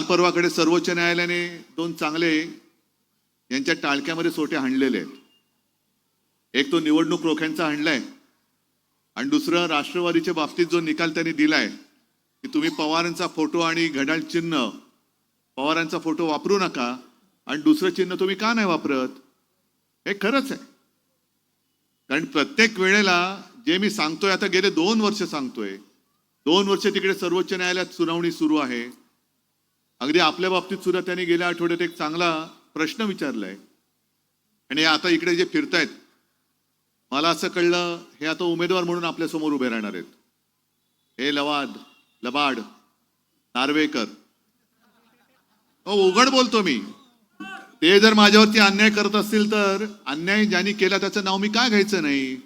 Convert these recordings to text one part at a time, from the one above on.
काल परवाकडे सर्वोच्च न्यायालयाने दोन चांगले यांच्या टाळक्यामध्ये सोटे हाणलेले आहेत. एक तो निवडणूक रोख्यांचा हाणलाय आणि दुसरं राष्ट्रवादीच्या बाबतीत जो निकाल त्यांनी दिलाय की तुम्ही पवारांचा फोटो आणि घड्याळ चिन्ह पवारांचा फोटो वापरू नका आणि दुसरं चिन्ह तुम्ही का नाही वापरत? हे खरंच आहे. कारण प्रत्येक वेळेला जे मी सांगतोय आता गेले दोन वर्ष सांगतोय. दोन वर्ष तिकडे सर्वोच्च न्यायालयात सुनावणी सुरू आहे. अगदी आपल्या बाबतीत सुद्धा त्यांनी गेल्या आठवड्यात एक चांगला प्रश्न विचारलाय. आणि आता इकडे जे फिरतायत मला असं कळलं हे आता उमेदवार म्हणून आपल्यासमोर उभे राहणार आहेत. हे लवाद लबाड नार्वेकर. हो उघड बोलतो मी. ते जर माझ्यावरती अन्याय करत असतील तर अन्याय ज्यांनी केला त्याचं नाव मी का घ्यायचं नाही?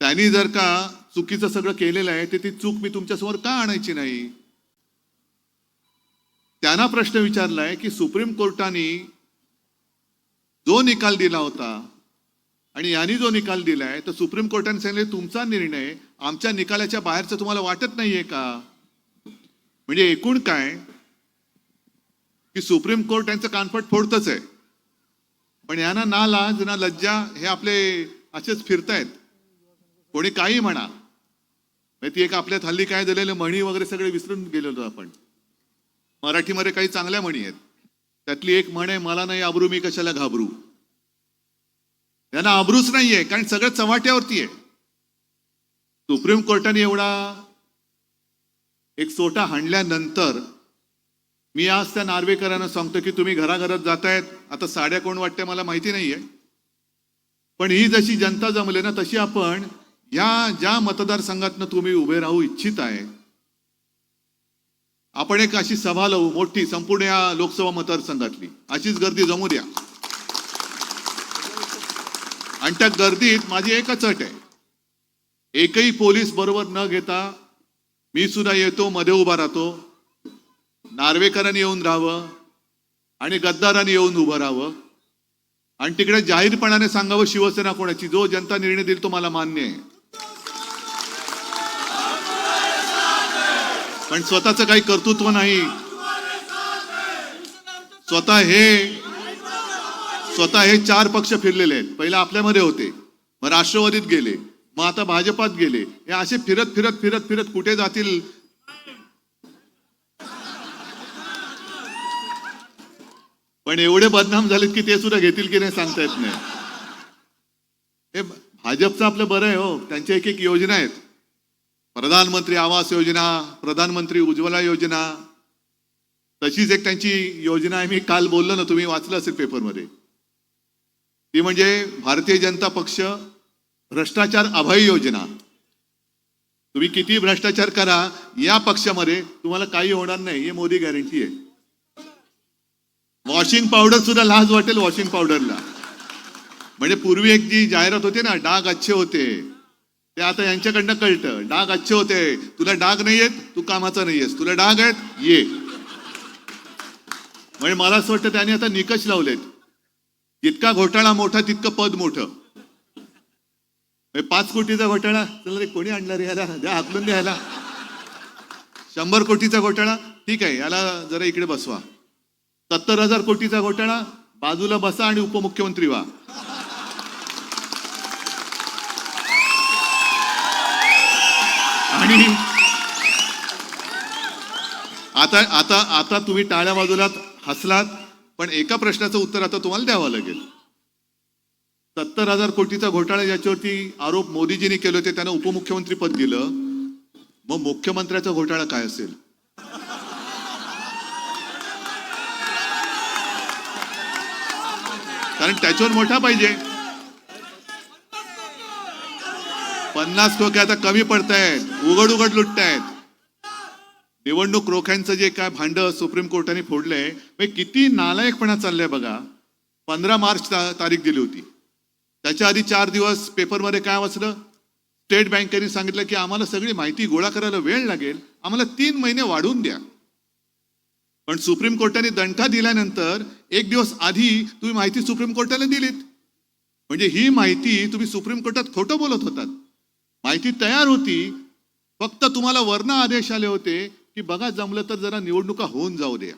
त्यांनी जर का चुकीचं सगळं केलेलं आहे ते ती चूक मी तुमच्यासमोर का आणायची नाही? त्यांना प्रश्न विचारलाय की सुप्रीम कोर्टाने जो निकाल दिला होता आणि यांनी जो निकाल दिलाय तर सुप्रीम कोर्टाने सांगितले तुमचा निर्णय आमच्या निकालाच्या बाहेरचा तुम्हाला वाटत नाहीये का? म्हणजे एकूण काय? की सुप्रीम कोर्ट यांचं कानफट फोडतच आहे. पण यांना ना लाज ना लज्जा हे आपले असेच फिरतायत. कोणी काही म्हणा. म्हणजे ती एक आपल्यात हल्ली काय झालेलं म्हणी वगैरे सगळे विसरून गेलेलो आपण. मराठीमध्ये काही चांगल्या म्हणी आहेत. त्यातली एक म्हण आहे मला नाही आबरू मी कशाला घाबरू? त्यांना आबरूच नाहीये कारण सगळं चव्हाट्यावरती आहे. सुप्रीम कोर्टाने एवढा एक सोटा हाणल्यानंतर मी आज त्या नार्वेकरांना सांगतो की तुम्ही घराघरात जातायत आता साड्या कोण वाटते मला माहिती नाहीये. पण ही जशी जनता जमले ना तशी आपण या ज्या मतदारसंघातनं तुम्ही उभे राहू इच्छित आहे आपण एक अशी सभा लावू मोठी संपूर्ण या लोकसभा मतदारसंघातली. अशीच गर्दी जमू द्या. आणि त्या गर्दीत माझी एकच अट आहे. एकही पोलीस बरोबर न घेता मी सुद्धा येतो मध्ये उभा राहतो. नार्वेकरांनी येऊन राहावं आणि गद्दारांनी येऊन उभं राहावं. आणि तिकडे जाहीरपणाने सांगावं शिवसेना कोणाची. जो जनता निर्णय देईल तो मला मान्य आहे. पण स्वतःचं काही कर्तृत्व नाही. स्वतः हे स्वतः हे चार पक्ष फिरलेले आहेत. पहिला आपल्यामध्ये होते मग राष्ट्रवादीत गेले मग आता भाजपात गेले. हे असे फिरत फिरत फिरत फिरत कुठे जातील? पण एवढे बदनाम झालेत की ते सुद्धा घेतील की नाही सांगता येत नाही. हे भाजपचं आपलं बरं आहे हो. त्यांच्या एक एक योजना आहेत. प्रधानमंत्री आवास योजना प्रधानमंत्री उज्ज्वला योजना तशीच एक त्यांची योजना आहे. मी काल बोललो ना तुम्ही वाचलं असेल पेपरमध्ये. ती म्हणजे भारतीय जनता पक्ष भ्रष्टाचार अभय योजना. तुम्ही किती भ्रष्टाचार करा या पक्षामध्ये तुम्हाला काही होणार नाही हे मोदी गॅरंटी आहे. वॉशिंग पावडर सुद्धा लाज वाटेल वॉशिंग पावडरला म्हणजे पूर्वी एक जी जाहिरात होते ना डाग अच्छे होते. ते आता यांच्याकडनं कळतं. डाग अच्छे होते. तुला डाग नाही आहेत तू कामाचा नाही आहेस. तुला डाग आहेत ये. म्हणजे मला असं वाटतं त्याने आता निकष लावलेत. जितका घोटाळा मोठा तितकं पद मोठं. म्हणजे पाच कोटीचा घोटाळा चला रे कोणी आणला रे याला? द्या हाकलून द्या याला. शंभर कोटीचा घोटाळा ठीक आहे याला जरा इकडे बसवा. सत्तर हजार कोटीचा घोटाळा बाजूला बसा आणि उपमुख्यमंत्री व्हा. आता आता आता तुम्ही टाळ्या बाजूला हसलात पण एका प्रश्नाचं उत्तर आता तुम्हाला द्यावं लागेल. सत्तर हजार कोटीचा घोटाळा ज्याच्यावरती आरोप मोदीजींनी केले होते त्यांना उपमुख्यमंत्री पद दिलं. मग मुख्यमंत्र्याचा घोटाळा काय असेल? कारण त्याच्यावर मोठा पाहिजे. पन्नास टोके आता कमी पडतायत उघड उघड लुटतायत. निवडणूक रोख्यांचं जे काय भांड सुप्रीम कोर्टाने फोडलंय म्हणजे किती नालायकपणा चाललंय बघा. पंधरा मार्च ता- तारीख दिली होती. त्याच्या आधी चार दिवस पेपरमध्ये काय वाचलं? स्टेट बँकेने सांगितलं की आम्हाला सगळी माहिती गोळा करायला वेळ लागेल आम्हाला तीन महिने वाढवून द्या. पण सुप्रीम कोर्टाने दणका दिल्यानंतर एक दिवस आधी तुम्ही माहिती सुप्रीम कोर्टाला दिलीत. म्हणजे ही माहिती तुम्ही सुप्रीम कोर्टात खोटं बोलत होतात. माहिती तयार होती फक्त तुम्हाला वर्ण आदेश आले होते की बघा जमलं तर जरा निवडणुका होऊन जाऊ द्या.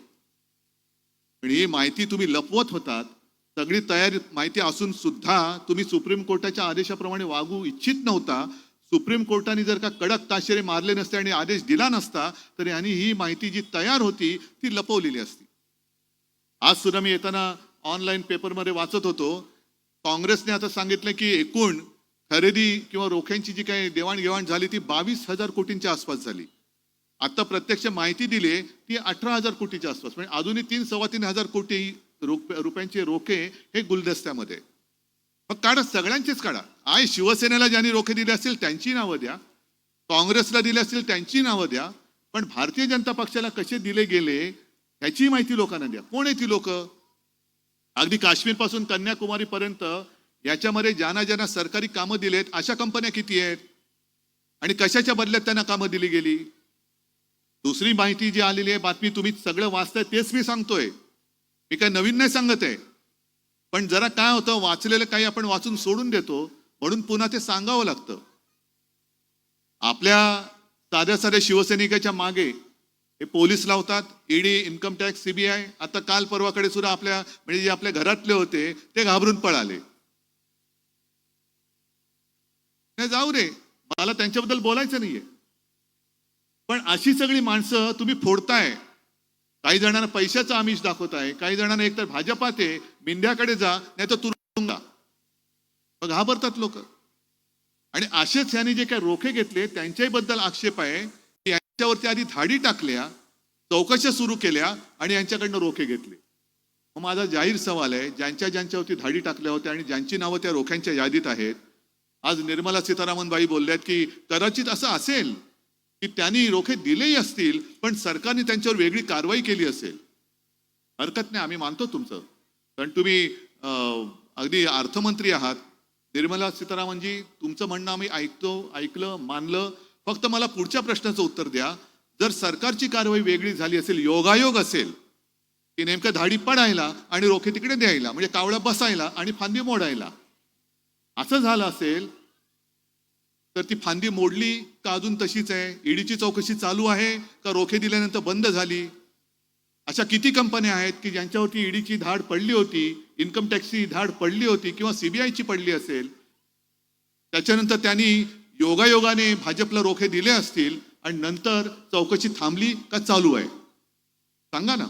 पण ही माहिती तुम्ही लपवत होतात सगळी तयारी माहिती असून सुद्धा तुम्ही सुप्रीम कोर्टाच्या आदेशाप्रमाणे वागू इच्छित नव्हता. सुप्रीम कोर्टाने जर का कडक ताशेरे मारले नसते आणि आदेश दिला नसता तर यांनी ही माहिती जी तयार होती ती लपवलेली असती. आज सुद्धा मी येताना ऑनलाईन पेपरमध्ये वाचत होतो. काँग्रेसने आता सांगितलं की एकूण खरेदी किंवा रोख्यांची जी काही देवाणघेवाण झाली ती बावीस हजार कोटींच्या आसपास झाली. आता प्रत्यक्ष माहिती दिली आहे ती अठरा हजार कोटीच्या आसपास म्हणजे अजूनही तीन सव्वा तीन हजार कोटी रुपयांचे रोखे हे गुलदस्त्यामध्ये. मग काढा सगळ्यांचेच काढा. आय शिवसेनेला ज्यांनी रोखे दिले असतील त्यांची नावं द्या. काँग्रेसला दिले असतील त्यांची नावं द्या. पण भारतीय जनता पक्षाला कसे दिले गेले ह्याची माहिती लोकांना द्या. कोण आहे ती लोक? अगदी काश्मीरपासून कन्याकुमारीपर्यंत याच्यामध्ये ज्यांना ज्यांना सरकारी कामं दिलेत अशा कंपन्या किती आहेत? आणि कशाच्या बदल्यात त्यांना कामं दिली गेली? दुसरी माहिती जी आलेली आहे बातमी तुम्ही सगळं वाचताय तेच मी सांगतोय. मी काय नवीन नाही सांगत आहे. पण जरा काय होतं वाचलेलं काही आपण वाचून सोडून देतो म्हणून पुन्हा ते सांगावं लागतं. आपल्या साध्या साध्या शिवसैनिकाच्या मागे हे पोलीस लावतात ईडी इन्कम टॅक्स सीबीआय आता काल परवाकडे सुद्धा आपल्या म्हणजे जे आपल्या घरातले होते ते घाबरून पळाले. नाही जाऊ रे. मला त्यांच्याबद्दल बोलायचं नाहीये. पण अशी सगळी माणसं तुम्ही फोडताय. काही जणांना पैशाचं आमिष दाखवताय काही जणांना एकतर भाजपात आहे मिंद्याकडे जा नाही तर तुरुंगा मग घाबरतात लोक. आणि असेच यांनी जे काही रोखे घेतले त्यांच्याही बद्दल आक्षेप आहे की यांच्यावरती आधी धाडी टाकल्या चौकशा सुरू केल्या आणि यांच्याकडनं रोखे घेतले. मग माझा जाहीर सवाल आहे ज्यांच्या ज्यांच्यावरती धाडी टाकल्या होत्या आणि ज्यांची नावं त्या रोख्यांच्या यादीत आहेत आज निर्मला सीतारामन बाई बोलल्यात की कदाचित असं असेल की त्यांनी रोखे दिलेही असतील पण सरकारने त्यांच्यावर वेगळी कारवाई केली असेल. हरकत नाही आम्ही मानतो तुमचं. कारण तुम्ही अगदी अर्थमंत्री आहात. निर्मला सीतारामनजी तुमचं म्हणणं आम्ही ऐकतो ऐकलं मानलं. फक्त मला पुढच्या प्रश्नाचं उत्तर द्या. जर सरकारची कारवाई वेगळी झाली असेल योगायोग असेल की नेमकं धाडी पडायला आणि रोखे तिकडे द्यायला म्हणजे कावळा बसायला आणि फांदी मोडायला असं झालं असेल तर ती फांदी मोडली का अजून तशीच आहे? ईडीची चौकशी चालू आहे का रोखे दिल्यानंतर बंद झाली? अशा किती कंपन्या आहेत की ज्यांच्यावरती ईडीची धाड पडली होती इन्कम टॅक्सची धाड पडली होती किंवा सीबीआयची पडली असेल? त्याच्यानंतर त्यांनी योगायोगाने भाजपला रोखे दिले असतील आणि नंतर चौकशी थांबली का चालू आहे? सांगा ना.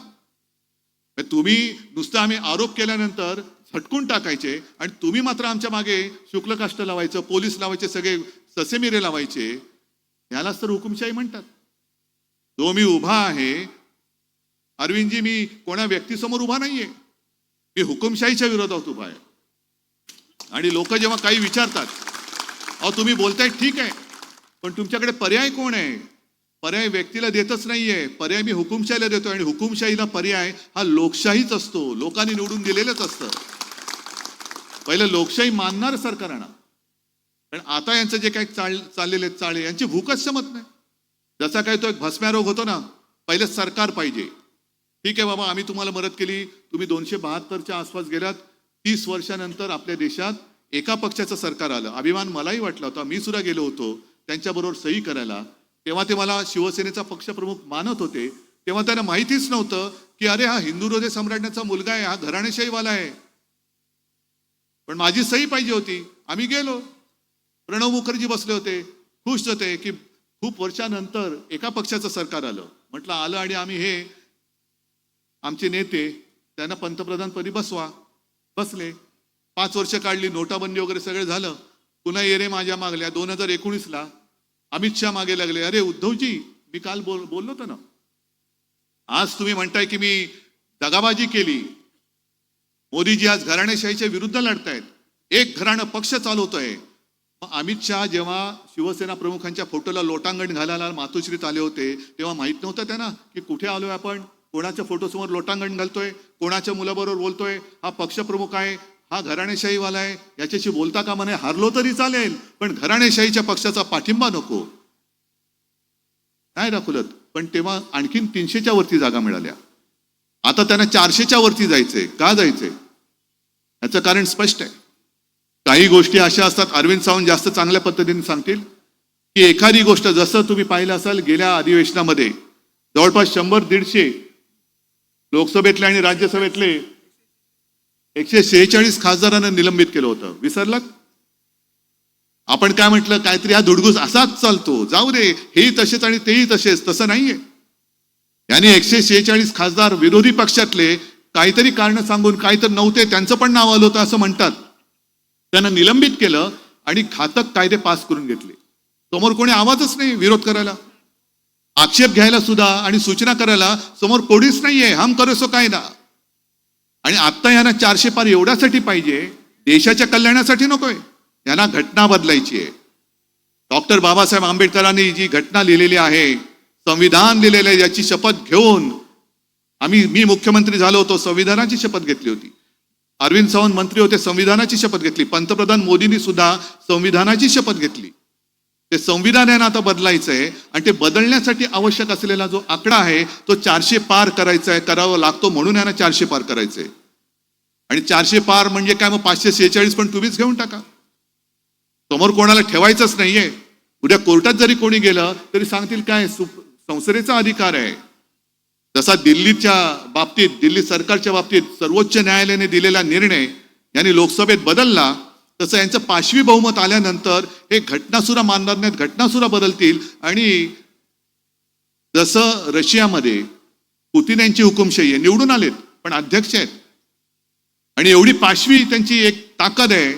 तुम्ही नुसतं आम्ही आरोप केल्यानंतर झटकून टाकायचे आणि तुम्ही मात्र आमच्या मागे शुक्लकाष्ट लावायचं पोलीस लावायचे सगळे ससेमिरे लावायचे यालाच तर हुकुमशाही म्हणतात. जो मी उभा आहे अरविंदजी मी कोणा व्यक्तीसमोर उभा नाहीये. मी हुकुमशाहीच्या विरोधात उभा आहे. आणि लोक जेव्हा काही विचारतात अहो तुम्ही बोलताय ठीक आहे पण तुमच्याकडे पर्याय कोण आहे? पर्याय व्यक्तीला देतच नाहीये. पर्याय मी हुकुमशाहीला देतो आणि हुकुमशाहीला पर्याय हा लोकशाहीच असतो. लोकांनी निवडून दिलेलंच असतं. पहिलं लोकशाही मानणार सरकार आणा पण आता यांचं जे काही चाल चाललेले आहेत चाळे यांची भूकच समत नाही. जसा काही तो एक भस्म्या रोग होतो ना पहिले सरकार पाहिजे. ठीक आहे बाबा आम्ही तुम्हाला मदत केली तुम्ही दोनशे बहात्तरच्या आसपास गेलात तीस वर्षानंतर आपल्या देशात एका पक्षाचं सरकार आलं. अभिमान मलाही वाटला होता मी सुद्धा गेलो होतो त्यांच्याबरोबर सही करायला. तेव्हा ते मला शिवसेनेचा पक्षप्रमुख मानत होते. तेव्हा त्यांना माहितीच नव्हतं की अरे हा हिंदू हृदय सम्राटाचा मुलगा आहे हा घराणेशाहीवाला आहे. पण माझी सही पाहिजे होती. आम्ही गेलो. प्रणव मुखर्जी बसले होते. खुश होते की खूप वर्षानंतर एका पक्षाचं सरकार आलं. म्हटलं आलं आणि आम्ही हे आमचे नेते त्यांना पंतप्रधानपदी बसवा. बसले. पाच वर्ष काढली नोटाबंदी वगैरे सगळं झालं. पुन्हा येरे माझ्या मागल्या. दोन हजार एकोणीसला अमित शहा मागे लागले. अरे उद्धवजी मी काल बोल बोललो होतो ना. आज तुम्ही म्हणताय की मी दगाबाजी केली. मोदीजी आज घराणेशाहीच्या विरुद्ध लढतायत. एक घराणं पक्ष चालवतोय. अमित शहा जेव्हा शिवसेना प्रमुखांच्या फोटोला लोटांगण घालायला मातोश्रीत आले होते तेव्हा माहीत नव्हतं त्यांना की कुठे आलोय आपण? कोणाच्या फोटोसमोर लोटांगण घालतोय? कोणाच्या मुलाबरोबर बोलतोय? हा पक्षप्रमुख आहे हा घराणेशाहीवाला आहे याच्याशी बोलता का म्हणे हारलो तरी चालेल पण घराणेशाहीच्या पक्षाचा पाठिंबा नको. नाही दाखवलत पण तेव्हा आणखीन तीनशेच्या वरती जागा मिळाल्या. आता त्यांना चारशेच्या वरती जायचंय. का जायचंय? याचं कारण स्पष्ट आहे. काही गोष्टी अशा असतात. अरविंद सावंत जास्त चांगल्या पद्धतीने सांगतील की एखादी गोष्ट जसं तुम्ही पाहिलं असाल गेल्या अधिवेशनामध्ये जवळपास शंभर दीडशे लोकसभेतले आणि राज्यसभेतले एकशे शेहेचाळीस खासदारांना निलंबित केलं होतं. विसरलात? आपण काय म्हटलं? काहीतरी हा धुडगूस असाच चालतो. जाऊ दे हेही तसेच आणि तेही तसेच. तसं नाहीये. यांनी एकशे शेहेचाळीस खासदार विरोधी पक्षातले काहीतरी कारण सांगून काहीतरी नव्हते त्यांचं पण नाव आलं होतं असं म्हणतात. त्यांना निलंबित केलं आणि घातक कायदे पास करून घेतले. समोर कोणी आवाजच नाही विरोध करायला. आक्षेप घ्यायला सुद्धा आणि सूचना करायला समोर कोणीच नाहीये. हम करसो कायदा. आणि आत्ता यांना चारशे पार एवढ्यासाठी पाहिजे देशाच्या कल्याणासाठी नकोय. यांना घटना बदलायची आहे. डॉक्टर बाबासाहेब आंबेडकरांनी जी घटना लिहिलेली आहे संविधान लिहिलेलं आहे याची शपथ घेऊन आम्ही मी मुख्यमंत्री झालो होतो संविधानाची शपथ घेतली होती. अरविंद सावंत मंत्री होते संविधानाची शपथ घेतली. पंतप्रधान मोदींनी सुद्धा संविधानाची शपथ घेतली. ते संविधान आहे ना आता बदलायचं आहे आणि ते बदलण्यासाठी आवश्यक असलेला जो आकडा आहे तो चारशे पार करायचा आहे करावा लागतो म्हणून यांना चारशे पार करायचंय. आणि चारशे पार म्हणजे काय? मग पाचशे शेहेचाळीस पण तुम्हीच घेऊन टाका. समोर कोणाला ठेवायचंच नाहीये. उद्या कोर्टात जरी कोणी गेलं तरी सांगतील काय? सु- संसदेचा अधिकार आहे. जसा दिल्लीच्या बाबतीत दिल्ली सरकारच्या बाबतीत सर्वोच्च न्यायालयाने दिलेला निर्णय यांनी लोकसभेत बदलला तसं यांचं पाचवी बहुमत आल्यानंतर हे घटनासुरा सुद्धा मानणार नाहीत घटना सुद्धा बदलतील. आणि जसं रशियामध्ये पुतीन यांची हुकुमशाही आहे निवडून आलेत पण अध्यक्ष आहेत. आणि एवढी पाचवी त्यांची एक ताकद आहे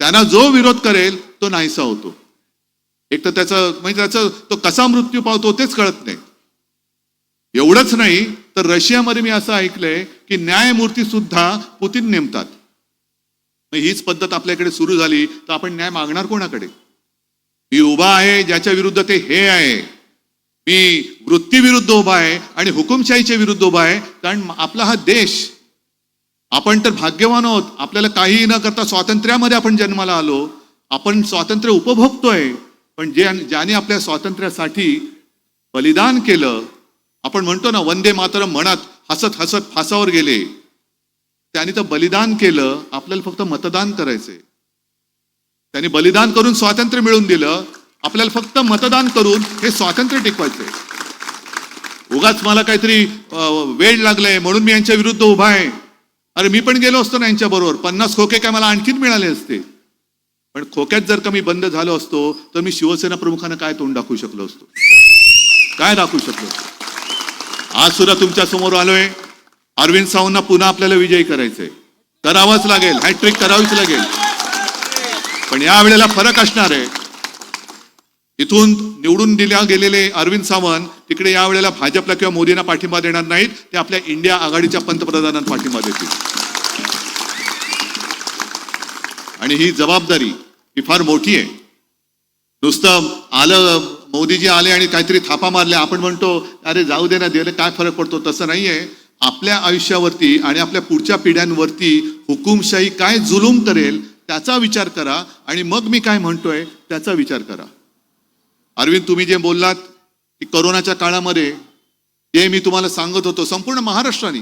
त्यांना जो विरोध करेल तो नाहीसा होतो. एक तर त्याचं म्हणजे त्याचं तो कसा मृत्यू पावतो तेच कळत नाही. एवढंच नाही तर रशियामध्ये मी असं ऐकलंय की न्यायमूर्ती सुद्धा पुतीन नेमतात. मग हीच पद्धत आपल्याकडे सुरू झाली तर आपण न्याय मागणार कोणाकडे? मी उभा आहे ज्याच्या विरुद्ध ते हे आहे. मी वृत्तीविरुद्ध उभा आहे आणि हुकुमशाहीच्या विरुद्ध उभा आहे कारण आपला हा देश आपण तर भाग्यवान आहोत. आपल्याला काहीही न करता स्वातंत्र्यामध्ये आपण जन्माला आलो. आपण स्वातंत्र्य उपभोगतोय. पण जे ज्याने आपल्या स्वातंत्र्यासाठी बलिदान केलं आपण म्हणतो ना वंदे मात्र म्हणत हसत हसत फासावर गेले. त्यांनी तर बलिदान केलं आपल्याला फक्त मतदान करायचंय. त्यांनी बलिदान करून स्वातंत्र्य मिळवून दिलं आपल्याला फक्त मतदान करून हे स्वातंत्र्य टिकवायचंय. उगाच मला काहीतरी वेळ लागलाय म्हणून मी यांच्या विरुद्ध उभा आहे. अरे मी पण गेलो असतो ना यांच्या बरोबर. पन्नास खोके काय मला आणखीन मिळाले असते. पण खोक्यात जर का मी बंद झालो असतो तर मी शिवसेना प्रमुखांना काय तोंड दाखवू शकलो असतो? काय दाखवू शकलो असतो? आज सुद्धा तुमच्यासमोर आलोय. अरविंद सावंतना पुन्हा आपल्याला विजयी करायचंय. करावंच लागेल. हॅट्रिक करावीच लागेल. पण या वेळेला फरक असणार आहे. इथून निवडून दिल्या गेलेले अरविंद सावंत तिकडे या वेळेला भाजपला किंवा मोदींना पाठिंबा देणार नाहीत. ते आपल्या इंडिया आघाडीच्या पंतप्रधानांना पाठिंबा देतील. आणि ही जबाबदारी ही फार मोठी आहे. नुसतं आलं मोदीजी आले आणि काहीतरी थापा मारल्या आपण म्हणतो अरे जाऊ दे ना दिले काय फरक पडतो? तसं नाहीये. आपल्या आयुष्यावरती आणि आपल्या पुढच्या पिढ्यांवरती हुकुमशाही काय जुलूम करेल त्याचा विचार करा आणि मग मी काय म्हणतोय त्याचा विचार करा. अरविंद तुम्ही जे बोललात की करोनाच्या काळामध्ये जे मी तुम्हाला सांगत होतो संपूर्ण महाराष्ट्राने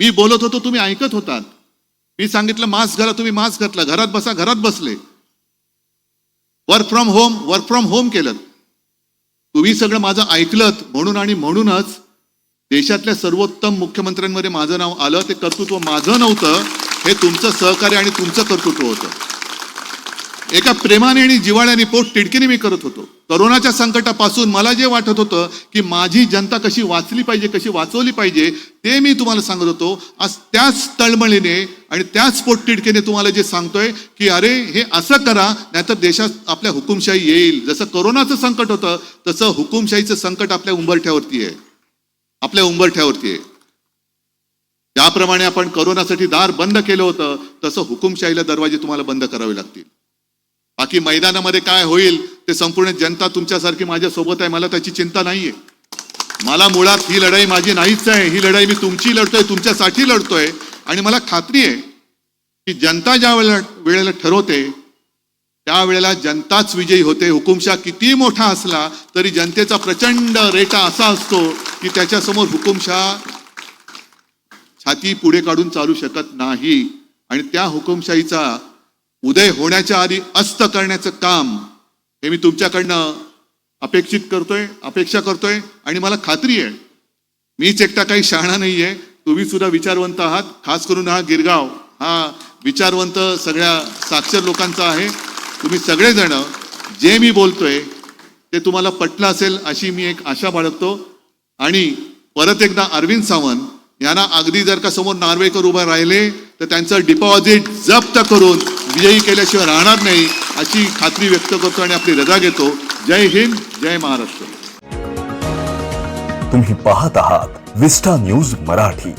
मी बोलत होतो तुम्ही ऐकत होतात. मी सांगितलं मास्क घाला तुम्ही मास्क घातला घरात बसा घरात बसले. Work from home work from home केलं. तुम्ही सगळं माझं ऐकलत म्हणून आणि म्हणूनच देशातल्या सर्वोत्तम मुख्यमंत्र्यांमध्ये माझं नाव आलं ते कर्तृत्व माझं नव्हतं हे तुमचं सहकार्य आणि तुमचं कर्तृत्व होतं. एका प्रेमाने आणि जिवाळ्याने पोट तिडकीने मी करत होतो. करोनाच्या संकटापासून मला जे वाटत होतं की माझी जनता कशी वाचली पाहिजे कशी वाचवली पाहिजे ते मी तुम्हाला सांगत होतो. आज त्याच तळमळीने आणि त्याच पोट तिडकीने तुम्हाला जे सांगतोय की अरे हे असं करा नाहीतर देशात आपल्या हुकुमशाही येईल. जसं करोनाचं संकट होतं तसं हुकुमशाहीचं संकट आपल्या उंबरठ्यावरती आहे. आपल्या उंबरठ्यावरती आहे. ज्याप्रमाणे आपण करोनासाठी दार बंद केलं होतं तसं हुकुमशाहीला दरवाजे तुम्हाला बंद करावे लागतील. बाकी मैदानामध्ये काय होईल ते संपूर्ण जनता तुमच्यासारखी माझ्या सोबत आहे. मला त्याची चिंता नाहीये. मला मुळात ही लढाई माझी नाहीच आहे. ही लढाई मी तुमची लढतोय तुमच्यासाठी लढतोय. आणि मला खात्री आहे की जनता ज्या वेळेला वेळेला ठरवते त्यावेळेला जनताच विजयी होते. हुकुमशाह किती मोठा असला तरी जनतेचा प्रचंड रेटा असा असतो की त्याच्यासमोर हुकुमशाह छाती पुढे काढून चालू शकत नाही. आणि त्या हुकुमशाहीचा उदय होण्याच्या आधी अस्त करण्याचं काम हे मी तुमच्याकडनं अपेक्षित करतोय अपेक्षा करतोय आणि मला खात्री आहे. मीच एकटा काही शहाणा नाही आहे तुम्ही सुद्धा विचारवंत आहात. खास करून हा गिरगाव हा विचारवंत सगळ्या साक्षर लोकांचा आहे. तुम्ही सगळेजण जे मी बोलतोय ते तुम्हाला पटलं असेल अशी मी एक आशा बाळगतो. आणि परत एकदा अरविंद सावंत यांना अगदी जर का समोर नार्वेकर उभे राहिले तर त्यांचं डिपॉझिट जप्त करून विजयी केल्याशिवाय राहणार नाही अशी खात्री व्यक्त करतो आणि आपली रजा घेतो. जय हिंद जय महाराष्ट्र. तुम्ही पाहत आहात विस्टा न्यूज मराठी.